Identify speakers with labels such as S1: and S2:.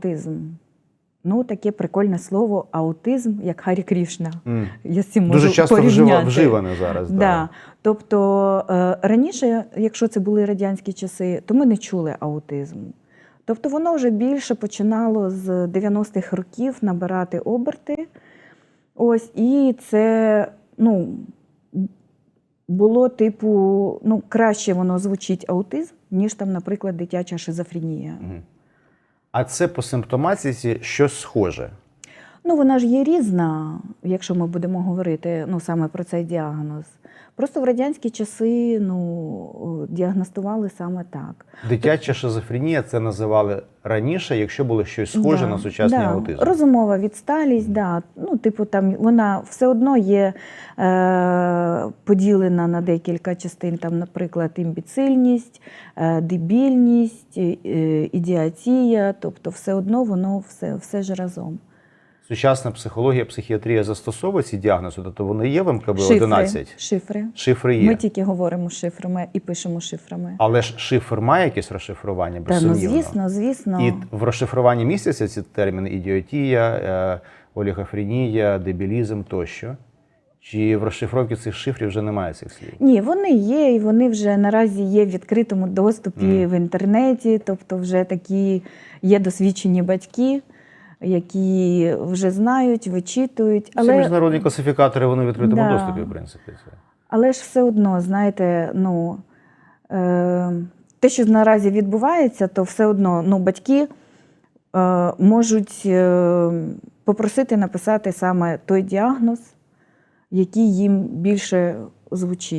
S1: аутизм. Ну, таке прикольне слово аутизм, як Харі Крішна.
S2: М.
S1: Я з цим можу
S2: Дуже часто
S1: порівняти.
S2: вживане зараз.
S1: Да. Тобто е, раніше, якщо це були радянські часи, то ми не чули аутизму. Тобто воно вже більше починало з 90-х років набирати оберти. Ось, і це ну, було типу, ну, краще воно звучить аутизм, ніж там, наприклад, дитяча шизофренія.
S2: Мгм. А це по симптоматиці щось схоже.
S1: Ну, вона ж є різна, якщо ми будемо говорити ну, саме про цей діагноз. Просто в радянські часи ну, діагностували саме так.
S2: Дитяча шизофренія це називали раніше, якщо було щось схоже
S1: Да,
S2: на сучасний
S1: да.
S2: аутизм.
S1: Розумова відсталість, да. ну, типу, там вона все одно є е, поділена на декілька частин, там, наприклад, імбіцильність, е, дебільність, е, ідіатія, тобто все одно воно все, все ж разом.
S2: Сучасна психологія, психіатрія застосовує ці діагнози, тобто вони є в МКБ 11
S1: Шифри.
S2: Шифри є.
S1: Ми тільки говоримо шифрами і пишемо шифрами.
S2: Але ж шифр має якесь розшифрування,
S1: Та, ну, звісно, звісно.
S2: І в розшифруванні містяться ці терміни ідіотія, е, олігофренія, дебілізм тощо. Чи в розшифровці цих шифрів вже немає цих слів?
S1: Ні, вони є, і вони вже наразі є в відкритому доступі
S2: Мгм.
S1: в інтернеті. Тобто, вже такі є досвідчені батьки, які вже знають, вичитують.
S2: Всі
S1: Але,
S2: міжнародні класифікатори вони в відкритому
S1: Да.
S2: доступі, в принципі. Це.
S1: але ж все одно, знаєте, ну е, те, що наразі відбувається, то все одно ну, батьки е, можуть е, попросити написати саме той діагноз, який їм більше звучить.